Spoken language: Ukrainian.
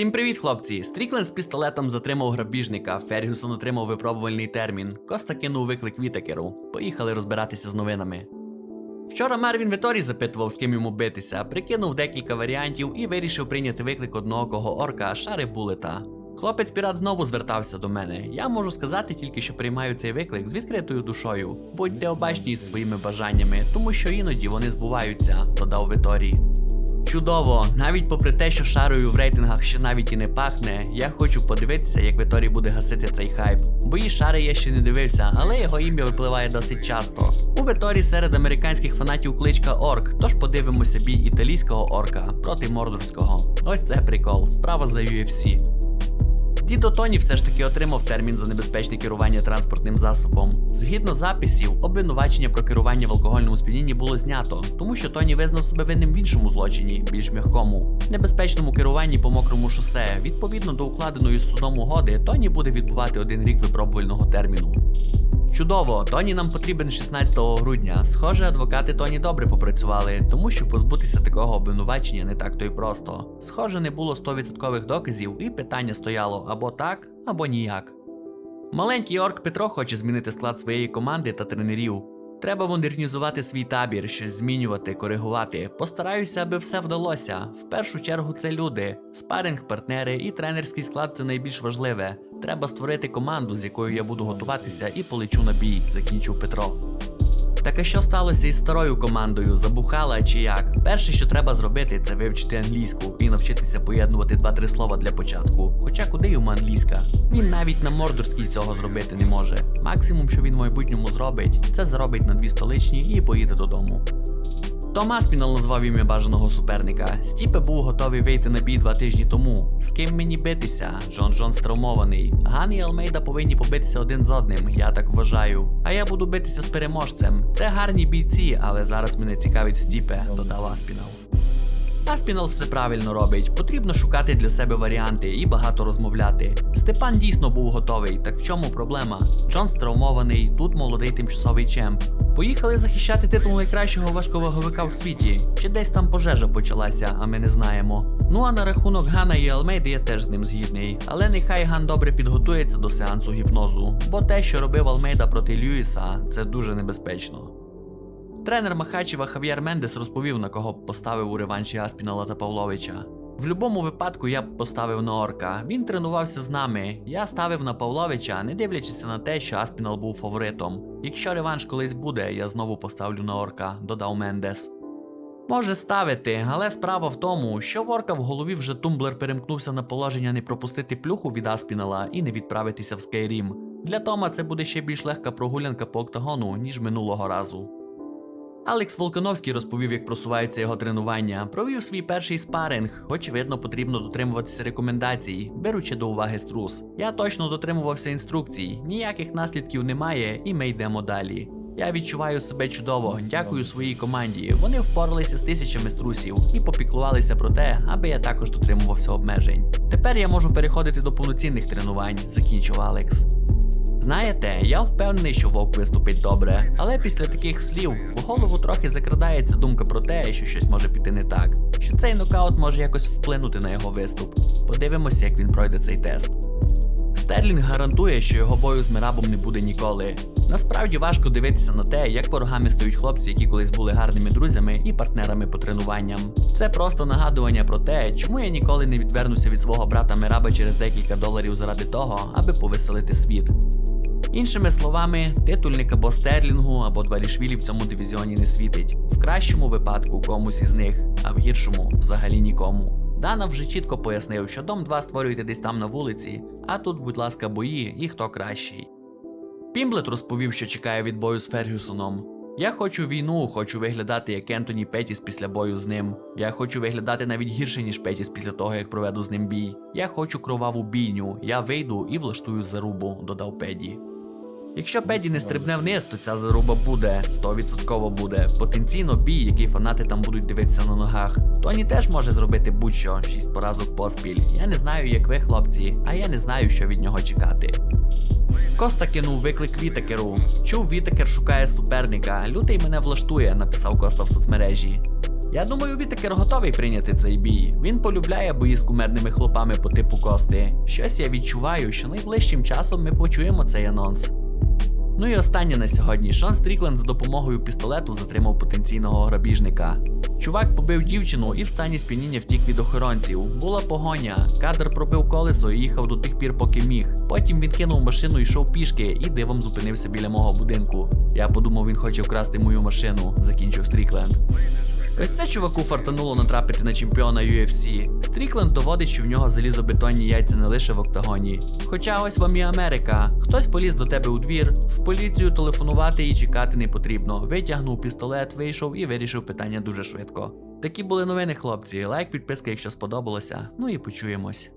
Всім привіт, хлопці! Стріклен з пістолетом затримав грабіжника. Фергюсон отримав випробувальний термін. Коста кинув виклик Вітакеру. Поїхали розбиратися з новинами. Вчора Марвін Віторі запитував, з ким йому битися, прикинув декілька варіантів і вирішив прийняти виклик одноокого орка Шари Булета. Хлопець пірат знову звертався до мене. Я можу сказати тільки, що приймаю цей виклик з відкритою душою. Будьте обачні з своїми бажаннями, тому що іноді вони збуваються, додав Віторі. Чудово, навіть попри те, що шарою в рейтингах ще навіть і не пахне, я хочу подивитися, як Віторі буде гасити цей хайп. Бо її шари я ще не дивився, але його ім'я випливає досить часто. У Віторі серед американських фанатів кличка Орк, тож подивимося бій італійського орка проти мордорського. Ось це прикол, справа за UFC. Дідо Тоні все ж таки отримав термін за небезпечне керування транспортним засобом. Згідно записів, обвинувачення про керування в алкогольному сп'янінні було знято, тому що Тоні визнав себе винним в іншому злочині, більш м'якому, небезпечному керуванні по мокрому шосе. Відповідно до укладеної з судом угоди, Тоні буде відбувати один рік випробувального терміну. Чудово, Тоні нам потрібен 16 грудня. Схоже, адвокати Тоні добре попрацювали, тому що позбутися такого обвинувачення не так то й просто. Схоже, не було 100% доказів, і питання стояло або так, або ніяк. Маленький орк Петро хоче змінити склад своєї команди та тренерів. Треба модернізувати свій табір, щось змінювати, коригувати. Постараюся, аби все вдалося. В першу чергу це люди, спаринг, партнери і тренерський склад це найбільш важливе. Треба створити команду, з якою я буду готуватися і полечу на бій, закінчив Петро. Так а що сталося із старою командою? Забухала чи як? Перше, що треба зробити, це вивчити англійську і навчитися поєднувати два-три слова для початку. Хоча куди йому англійська? Він навіть на мордорській цього зробити не може. Максимум, що він в майбутньому зробить, це заробить на дві столичні і поїде додому. Том Аспінал назвав ім'я бажаного суперника. Стіпе був готовий вийти на бій два тижні тому. З ким мені битися? Джон Джон травмований. Ган і Алмейда повинні побитися один з одним, я так вважаю. А я буду битися з переможцем. Це гарні бійці, але зараз мене цікавить Стіпе, додав Аспінал. Аспінал все правильно робить. Потрібно шукати для себе варіанти і багато розмовляти. Степан дійсно був готовий, так в чому проблема? Джон травмований, тут молодий тимчасовий чемп. Поїхали захищати титул найкращого важковаговика в світі. Чи десь там пожежа почалася, а ми не знаємо. Ну а на рахунок Гана і Алмейди я теж з ним згідний. Але нехай Ган добре підготується до сеансу гіпнозу, бо те, що робив Алмейда проти Льюіса, це дуже небезпечно. Тренер Махачева Хав'єр Мендес розповів, на кого б поставив у реванші Аспінала та Павловича. В будь-якому випадку я б поставив на орка. Він тренувався з нами. Я ставив на Павловича, не дивлячись на те, що Аспінал був фаворитом. Якщо реванш колись буде, я знову поставлю на орка, додав Мендес. Може ставити, але справа в тому, що в орка в голові вже тумблер перемкнувся на положення не пропустити плюху від Аспінала і не відправитися в Скайрім. Для Тома це буде ще більш легка прогулянка по октагону, ніж минулого разу. Алекс Волконовський розповів, як просувається його тренування, провів свій перший спаринг. Очевидно, потрібно дотримуватися рекомендацій, беручи до уваги струс. Я точно дотримувався інструкцій, ніяких наслідків немає, і ми йдемо далі. Я відчуваю себе чудово, дякую своїй команді. Вони впоралися з тисячами струсів і попіклувалися про те, аби я також дотримувався обмежень. Тепер я можу переходити до повноцінних тренувань, закінчив Алекс. Знаєте, я впевнений, що вовк виступить добре, але після таких слів в голову трохи закрадається думка про те, що щось може піти не так, що цей нокаут може якось вплинути на його виступ. Подивимося, як він пройде цей тест. Стерлінг гарантує, що його бою з Мирабом не буде ніколи. Насправді важко дивитися на те, як ворогами стають хлопці, які колись були гарними друзями і партнерами по тренуванням. Це просто нагадування про те, чому я ніколи не відвернуся від свого брата Мираба через декілька доларів заради того, аби повеселити світ. Іншими словами, титульник або стерлінгу, або Двалішвілі в цьому дивізіоні не світить. В кращому випадку комусь із них, а в гіршому взагалі нікому. Дана вже чітко пояснив, що дом 2 створюєте десь там на вулиці, а тут, будь ласка, бої і хто кращий. Пімблет розповів, що чекає від бою з Фергюсоном. Я хочу війну, хочу виглядати як Ентоні Петіс після бою з ним. Я хочу виглядати навіть гірше, ніж Петіс після того, як проведу з ним бій. Я хочу кроваву бійню, я вийду і влаштую зарубу, додав Педі. Якщо Педі не стрибне вниз, то ця заруба буде, 100% буде. Потенційно бій, який фанати там будуть дивитися на ногах. Тоні теж може зробити будь-що, 6 поразок поспіль. Я не знаю, як ви, хлопці, а я не знаю, що від нього чекати. Коста кинув виклик Вітакеру. Чув, Вітакер шукає суперника. Лютий мене влаштує, написав Коста в соцмережі. Я думаю, Вітекер готовий прийняти цей бій. Він полюбляє бої з кумедними хлопами по типу Кости. Щось я відчуваю, що найближчим часом ми почуємо цей анонс. Ну і останнє на сьогодні. Шон Стрікленд за допомогою пістолету затримав потенційного грабіжника. Чувак побив дівчину і в стані сп'яніння втік від охоронців. Була погоня. Кадр пробив колесо і їхав до тих пір, поки міг. Потім він кинув машину йшов пішки, і дивом зупинився біля мого будинку. Я подумав, він хоче вкрасти мою машину, закінчив Стрікленд. Ось це чуваку фартануло натрапити на чемпіона UFC. Стрікленд доводить, що в нього залізобетонні яйця не лише в октагоні. Хоча ось вам і Америка. Хтось поліз до тебе у двір, в поліцію телефонувати і чекати не потрібно. Витягнув пістолет, вийшов і вирішив питання дуже швидко. Такі були новини, хлопці. Лайк, підписка, якщо сподобалося. Ну і почуємось.